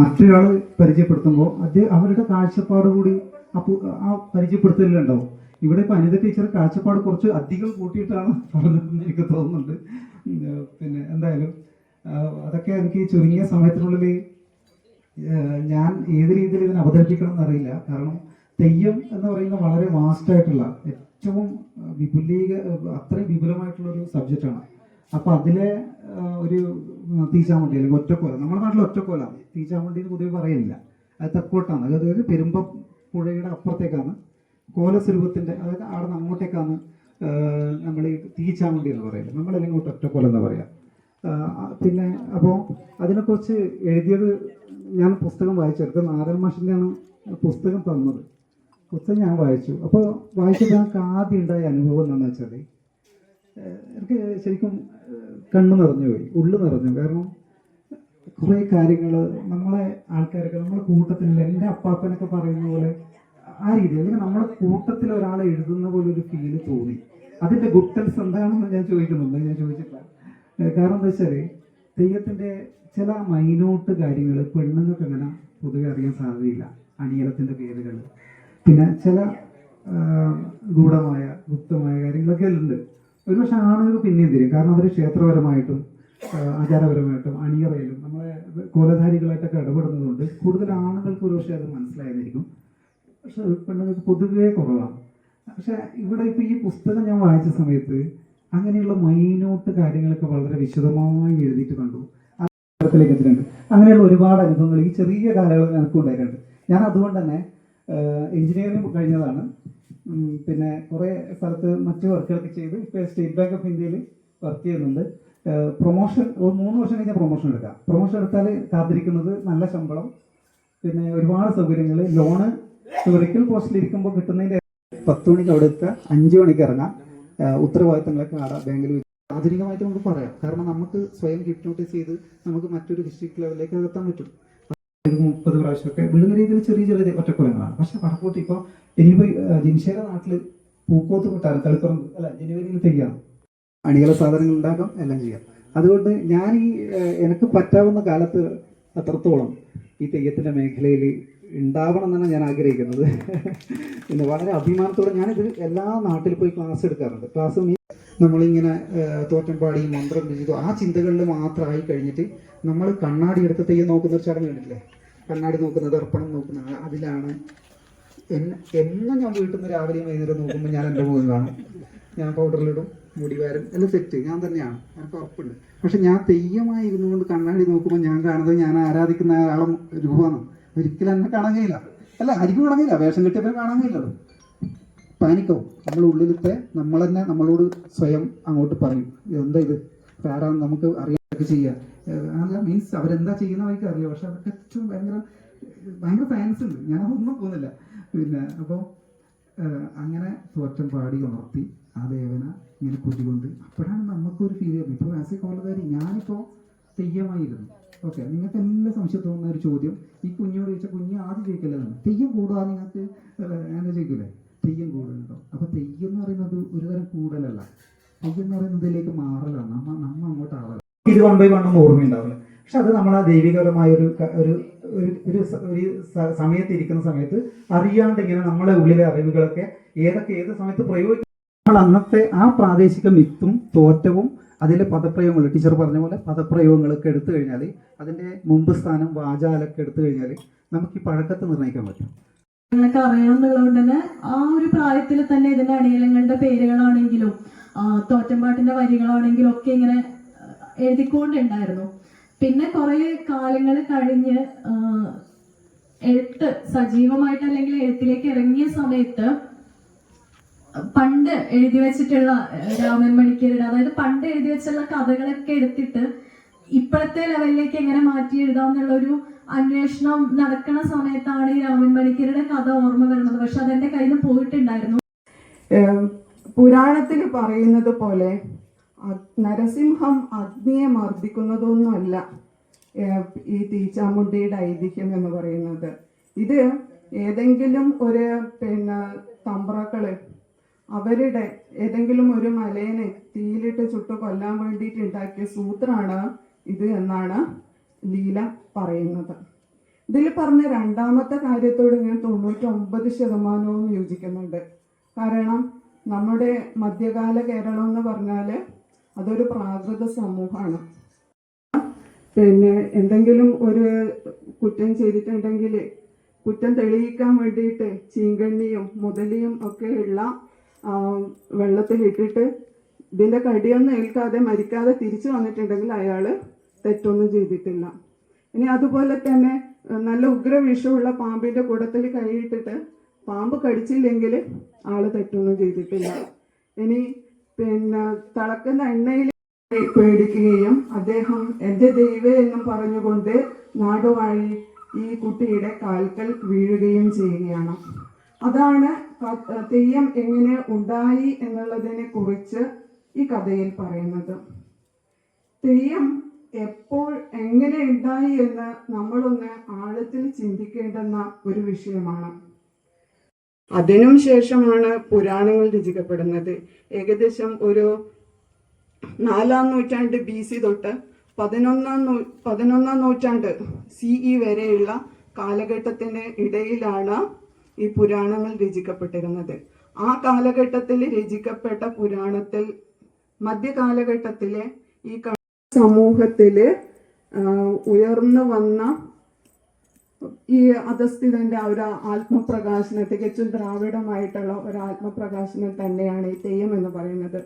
മറ്റൊരാൾ പരിചയപ്പെടുത്തുമ്പോൾ അദ്ദേഹം അവരുടെ കാഴ്ചപ്പാട് കൂടി അപ്പോൾ ആ പരിചയപ്പെടുത്തലുണ്ടാവും ഇവിടെ ഇപ്പൊ അനിത ടീച്ചർ കാഴ്ചപ്പാട് കുറച്ച് അധികം കൂട്ടിയിട്ടാണ് പറഞ്ഞതെന്ന് എനിക്ക് തോന്നുന്നുണ്ട്. പിന്നെ എന്തായാലും അതൊക്കെ എനിക്ക് ചുരുങ്ങിയ സമയത്തിനുള്ളിൽ ഞാൻ ഏത് രീതിയിൽ ഇതിനെ അവതരിപ്പിക്കണം എന്നറിയില്ല. കാരണം തെയ്യം എന്ന് പറയുന്ന വളരെ വാസ്റ്റ് ആയിട്ടുള്ള ഏറ്റവും വിപുലീക അത്രയും വിപുലമായിട്ടുള്ള ഒരു സബ്ജക്റ്റാണ് അപ്പൊ അതിലെ ഒരു തീച്ചാമുണ്ടി അല്ലെങ്കിൽ ഒറ്റക്കോല. നമ്മുടെ നാട്ടിൽ ഒറ്റക്കോല. തീച്ചാമുണ്ടി എന്ന് പൊതുവെ പറയുന്നില്ല അത് തെക്കോട്ടാണ്. അതായത് പെരുമ്പ പുഴയുടെ അപ്പുറത്തേക്കാണ്. കോലസ്വരൂപത്തിന്റെ അതായത് അവിടെ നിന്ന് അങ്ങോട്ടേക്കാണ് നമ്മൾ ഈ തീച്ചാമുണ്ടി എന്ന് പറയുന്നത് നമ്മളെല്ലാം ഇങ്ങോട്ട് ഒറ്റക്കോല എന്ന് പറയാം. പിന്നെ അപ്പോൾ അതിനെക്കുറിച്ച് എഴുതിയത് ഞാൻ പുസ്തകം വായിച്ചെടുത്ത് നാരായണ മാഷിന്റെയാണ് പുസ്തകം തന്നത്. പുസ്തകം ഞാൻ വായിച്ചു. അപ്പോൾ വായിച്ചപ്പോൾ ഞങ്ങൾക്ക് ആദ്യം ഉണ്ടായ അനുഭവം എന്താണെന്ന് വെച്ചാൽ എനിക്ക് ശരിക്കും കണ്ണു നിറഞ്ഞു പോയി ഉള്ളു നിറഞ്ഞു. കാരണം കുറേ കാര്യങ്ങൾ നമ്മളെ ആൾക്കാരൊക്കെ നമ്മളെ കൂട്ടത്തിൽ എന്റെ അപ്പാപ്പനൊക്കെ പറയുന്ന പോലെ ആ രീതി അല്ലെങ്കിൽ നമ്മളെ കൂട്ടത്തിൽ ഒരാളെ എഴുതുന്ന പോലെ ഒരു ഫീൽ തോന്നി. അതിന്റെ ഗുട്ടൻസ് എന്താണെന്ന് ഞാൻ ചോദിക്കുന്നുണ്ട് ഞാൻ ചോദിച്ചിട്ടില്ല. കാരണം എന്താ വെച്ചാൽ തെയ്യത്തിന്റെ ചില മൈനോട്ട് കാര്യങ്ങൾ പെണ്ണുങ്ങൾക്ക് അങ്ങനെ പൊതുവെ അറിയാൻ സാധ്യതയില്ല. അണിയലത്തിന്റെ പേരുകൾ പിന്നെ ചില ഗൂഢമായ ഗുപ്തമായ കാര്യങ്ങളൊക്കെ ഉണ്ട് ഒരുപക്ഷെ ആണുങ്ങൾക്ക് പിന്നെയും തരും കാരണം അവർ ക്ഷേത്രപരമായിട്ടും ആചാരപരമായിട്ടും അണിയറയിലും നമ്മളെ കോലധാരികളായിട്ടൊക്കെ ഇടപെടുന്നതുകൊണ്ട് കൂടുതൽ ആണുങ്ങൾക്ക് ഒരുപക്ഷെ അത് മനസ്സിലായിരിക്കും പക്ഷെ പെണ്ണുങ്ങൾക്ക് പൊതുവേ കുറവാണ്. പക്ഷെ ഇവിടെ ഇപ്പം ഈ പുസ്തകം ഞാൻ വായിച്ച സമയത്ത് അങ്ങനെയുള്ള മൈനോട്ട് കാര്യങ്ങളൊക്കെ വളരെ വിശദമായി എഴുതിയിട്ട് കണ്ടു. അതിലേക്ക് എത്തിയിട്ടുണ്ട് അങ്ങനെയുള്ള ഒരുപാട് അനുഭവങ്ങൾ ഈ ചെറിയ കാലയളവിൽ എനിക്കുണ്ടായിട്ടുണ്ട്. ഞാൻ അതുകൊണ്ട് തന്നെ എഞ്ചിനീയറിംഗ് കഴിഞ്ഞതാണ്. പിന്നെ കുറേ സ്ഥലത്ത് മറ്റു വർക്കുകളൊക്കെ ചെയ്ത് ഇപ്പോൾ സ്റ്റേറ്റ് ബാങ്ക് ഓഫ് ഇന്ത്യയിൽ വർക്ക് ചെയ്യുന്നുണ്ട്. പ്രൊമോഷൻ ഒരു മൂന്ന് വർഷം കഴിഞ്ഞാൽ പ്രൊമോഷൻ എടുക്കാം. പ്രൊമോഷൻ എടുത്താൽ കാത്തിരിക്കുന്നത് നല്ല ശമ്പളം പിന്നെ ഒരുപാട് സൗകര്യങ്ങൾ. ലോണ് ഒരിക്കൽ പോസ്റ്റിൽ ഇരിക്കുമ്പോൾ കിട്ടുന്നതിന്റെ പത്ത് മണിക്ക് അവിടെ എത്തുക അഞ്ച് മണിക്ക് ഇറങ്ങാം. ഉത്തരവാദിത്തങ്ങളൊക്കെ ആടാം ബാങ്കിൽ ആധുനികമായിട്ട് നമുക്ക് പറയാം. കാരണം നമുക്ക് സ്വയം ഹിപ്നോട്ടൈസ് ചെയ്ത് നമുക്ക് മറ്റൊരു ഡിസ്ട്രിക്ട് ലെവലിലേക്ക് എത്താൻ പറ്റും. മുപ്പത് പ്രാവശ്യമൊക്കെ വീഴുന്ന രീതിയിൽ ചെറിയ ചെറിയ ഒറ്റക്കൊലങ്ങളാണ്. പക്ഷെ വടക്കോട്ട് ഇപ്പോൾ ഇനിയിപ്പോൾ ജിൻഷയുടെ നാട്ടിൽ പൂക്കോത്ത് കൊട്ടാരം തളിപ്പറമ്പ് അല്ല ജനുവരിയിൽ തെയ്യാണ് അണികള സാധനങ്ങൾ ഉണ്ടാക്കാം എല്ലാം ചെയ്യാം. അതുകൊണ്ട് ഞാൻ ഈ എനിക്ക് പറ്റാവുന്ന കാലത്ത് അത്രത്തോളം ഈ തെയ്യത്തിന്റെ മേഖലയിൽ ഉണ്ടാവണം എന്നാണ് ഞാൻ ആഗ്രഹിക്കുന്നത്. പിന്നെ വളരെ അഭിമാനത്തോടെ ഞാനിത് എല്ലാ നാട്ടിൽ പോയി ക്ലാസ് എടുക്കാറുണ്ട്. ക്ലാസ് നമ്മളിങ്ങനെ തോറ്റംപാടി മന്ത്രം രചിതോ ആ ചിന്തകളിൽ മാത്രമായി കഴിഞ്ഞിട്ട് നമ്മൾ കണ്ണാടി എടുത്ത് തെയ്യം നോക്കുന്ന ഒരു ചടങ്ങ് കണ്ടിട്ടില്ലേ? കണ്ണാടി നോക്കുന്ന ദർപ്പണം നോക്കുന്നത് അതിലാണ്. എന്നും ഞാൻ വീട്ടിൽ നിന്ന് രാവിലെയും വൈകുന്നേരം നോക്കുമ്പോൾ ഞാൻ എന്റെ മുഖം കാണും. ഞാൻ പൗഡറിലിടും മുടി വാരും എല്ലാം സെറ്റ് ഞാൻ തന്നെയാണ്. എനിക്ക് ഉറപ്പുണ്ട്. പക്ഷെ ഞാൻ തെയ്യമായി ഇരുന്നുകൊണ്ട് കണ്ണാടി നോക്കുമ്പോൾ ഞാൻ കാണുന്നത് ഞാൻ ആരാധിക്കുന്ന ആളെ രൂപമാണ്. ഒരിക്കലും എന്നെ കാണാൻ കഴിയില്ല. അല്ല ആയിരിക്കും കാണാൻ കഴിയില്ല. വേഷം കിട്ടിയപ്പോൾ കാണാൻ കഴിയില്ലല്ലോ പാനിക്കാവും നമ്മൾ ഉള്ളിലത്തെ നമ്മൾ തന്നെ നമ്മളോട് സ്വയം അങ്ങോട്ട് പറയും. എന്താ ഇത്? കാരണം നമുക്ക് അറിയാതൊക്കെ ചെയ്യാം. ഏഹ് അല്ല മീൻസ് അവരെന്താ ചെയ്യുന്ന വഴിക്ക് അറിയാം. പക്ഷെ അതൊക്കെ ഏറ്റവും ഭയങ്കര ഭയങ്കര ഫാൻസ് ഉണ്ട്. ഞാനതൊന്നും പോകുന്നില്ല. പിന്നെ അപ്പോൾ അങ്ങനെ തോറ്റം പാടി ഉണർത്തി ആ ദേവന ഇങ്ങനെ കൂട്ടിക്കൊണ്ട് അപ്പോഴാണ് നമുക്കൊരു ഫീൽ ചെയ്യുന്നത് ഇപ്പോൾ ആസ് എ കോളേജുകാരി ഞാനിപ്പോൾ തെയ്യമായിരുന്നു. ഓക്കെ നിങ്ങൾക്ക് എല്ലാ സംശയം തോന്നുന്ന ഒരു ചോദ്യം. ഈ കുഞ്ഞോട് ചോദിച്ചാൽ കുഞ്ഞ് ആദ്യം ചോദിക്കല്ലേ തെയ്യം കൂടുക നിങ്ങൾക്ക്? എന്താ ചോദിക്കൂലേ? തെയ്യം കൂടുന്നുണ്ടോ? അപ്പോൾ തെയ്യം എന്ന് പറയുന്നത് ഒരു തരം കൂടലല്ല. തെയ്യം എന്ന് പറയുന്നതിലേക്ക് മാറലാണ്. നമ്മ നമ്മ അങ്ങോട്ട് ആവല ഇത് വൺ ബൈ വൺ ഒന്നും ഓർമ്മയുണ്ടാവില്ല. പക്ഷെ അത് നമ്മൾ ആ ദൈവികപരമായ ഒരു ഒരു ഒരു ഒരു സമയത്ത് ഇരിക്കുന്ന സമയത്ത് അറിയാണ്ട് ഇങ്ങനെ നമ്മളെ ഉള്ളിലെ അറിവുകളൊക്കെ ഏതൊക്കെ ഏത് സമയത്ത് പ്രയോഗിക്കും. നമ്മൾ അന്നത്തെ ആ പ്രാദേശിക മിത്തും തോറ്റവും അതിലെ പദപ്രയോഗങ്ങൾ ടീച്ചർ പറഞ്ഞ പോലെ പദപ്രയോഗങ്ങളൊക്കെ എടുത്തു കഴിഞ്ഞാൽ അതിന്റെ മുമ്പ് സ്ഥാനം വാചാലൊക്കെ എടുത്തു കഴിഞ്ഞാൽ നമുക്ക് ഈ പഴക്കത്തെ നിർണയിക്കാൻ പറ്റും. നിങ്ങൾക്ക് അറിയണമെന്നുള്ളതുകൊണ്ട് തന്നെ ആ ഒരു പ്രായത്തിൽ തന്നെ ഇതിന്റെ അണിയലങ്ങളുടെ പേരുകളാണെങ്കിലും തോറ്റമ്പാട്ടിന്റെ വരികളാണെങ്കിലും ഒക്കെ ഇങ്ങനെ എഴുതിക്കൊണ്ടുണ്ടായിരുന്നു. പിന്നെ കുറെ കാലങ്ങൾ കഴിഞ്ഞ് എഴുത്ത് സജീവമായിട്ട് അല്ലെങ്കിൽ എഴുത്തിലേക്ക് ഇറങ്ങിയ സമയത്ത് പണ്ട് എഴുതി വെച്ചിട്ടുള്ള രാമൻ മണിക്കരുടെ അതായത് പണ്ട് എഴുതി വെച്ചുള്ള കഥകളൊക്കെ എടുത്തിട്ട് ഇപ്പോഴത്തെ ലെവലിലേക്ക് എങ്ങനെ മാറ്റി എഴുതാം എന്നുള്ളൊരു അന്വേഷണം നടക്കുന്ന സമയത്താണ് ഈ രാമൻ മണിക്കരുടെ കഥ ഓർമ്മ വരുന്നത്. പക്ഷെ അതെന്റെ കയ്യിൽ നിന്ന് പോയിട്ടുണ്ടായിരുന്നു പുരാണത്തിൽ പറയുന്നത് പോലെ നരസിംഹം അഗ്നിയെ മർദ്ദിക്കുന്നതൊന്നുമല്ല ഈ തീച്ചാമുണ്ടിയുടെ ഐതിഹ്യം എന്ന് പറയുന്നത്. ഇത് ഏതെങ്കിലും ഒരു പിന്നെ തമ്പ്രാക്കൾ അവരുടെ ഏതെങ്കിലും ഒരു മലയെ തീയിലിട്ട് ചുട്ടു കൊല്ലാൻ വേണ്ടിയിട്ട് ഉണ്ടാക്കിയ സൂത്രാണ് ഇത് എന്നാണ് ലീല പറയുന്നത്. ഇതിൽ പറഞ്ഞ രണ്ടാമത്തെ കാര്യത്തോട് ഞാൻ തൊണ്ണൂറ്റൊമ്പത് ശതമാനവും യോജിക്കുന്നുണ്ട്. കാരണം നമ്മുടെ മധ്യകാല കേരളം എന്ന് പറഞ്ഞാൽ അതൊരു പ്രാകൃത സമൂഹമാണ്. പിന്നെ എന്തെങ്കിലും ഒരു കുറ്റം ചെയ്തിട്ടുണ്ടെങ്കിൽ കുറ്റം തെളിയിക്കാൻ വേണ്ടിയിട്ട് ചീങ്കണ്ണിയും മുതലിയും ഒക്കെയുള്ള ആ, വെള്ളത്തിലിട്ടിട്ട് ഇതിന്റെ കടിയൊന്നും ഏൽക്കാതെ മരിക്കാതെ തിരിച്ചു വന്നിട്ടുണ്ടെങ്കിൽ അയാൾ തെറ്റൊന്നും ചെയ്തിട്ടില്ല. ഇനി അതുപോലെ തന്നെ നല്ല ഉഗ്ര വിഷമുള്ള പാമ്പിന്റെ കൂടത്തിൽ കൈയിട്ടിട്ട് പാമ്പ് കടിച്ചില്ലെങ്കിൽ ആൾ തെറ്റൊന്നും ചെയ്തിട്ടില്ല. ഇനി പിന്നെ തിളക്കുന്ന എണ്ണയിൽ പേടിക്കുകയും അദ്ദേഹം എന്റെ ദൈവം എന്നും പറഞ്ഞുകൊണ്ട് നാടുവാഴി ഈ കുട്ടിയുടെ കാൽക്കൽ വീഴുകയും ചെയ്യുകയാണ്. അതാണ് തെയ്യം എങ്ങനെ ഉണ്ടായി എന്നുള്ളതിനെ കുറിച്ച് ഈ കഥയിൽ പറയുന്നത്. തെയ്യം എപ്പോൾ എങ്ങനെ ഉണ്ടായി എന്ന് നമ്മളൊന്ന് ആഴത്തിൽ ചിന്തിക്കേണ്ടുന്ന ഒരു വിഷയമാണ്. അതിനും ശേഷമാണ് പുരാണങ്ങൾ രചിക്കപ്പെടുന്നത്. ഏകദേശം ഒരു നാലാം നൂറ്റാണ്ട് ബി സി തൊട്ട് പതിനൊന്നാം നൂ പതിനൊന്നാം നൂറ്റാണ്ട് സിഇ ഇ വരെയുള്ള കാലഘട്ടത്തിന് ഇടയിലാണ് ഈ പുരാണങ്ങൾ രചിക്കപ്പെട്ടിരുന്നത്. ആ കാലഘട്ടത്തിൽ രചിക്കപ്പെട്ട പുരാണത്തിൽ മധ്യകാലഘട്ടത്തിലെ ഈ സമൂഹത്തിൽ ഉയർന്നു വന്ന ഈ അധസ്ഥിതന്റെ ആ ഒരു ആത്മപ്രകാശനം തികച്ചും ദ്രാവിഡമായിട്ടുള്ള ഒരു ആത്മപ്രകാശനം തന്നെയാണ് ഈ തെയ്യം എന്ന് പറയുന്നത്.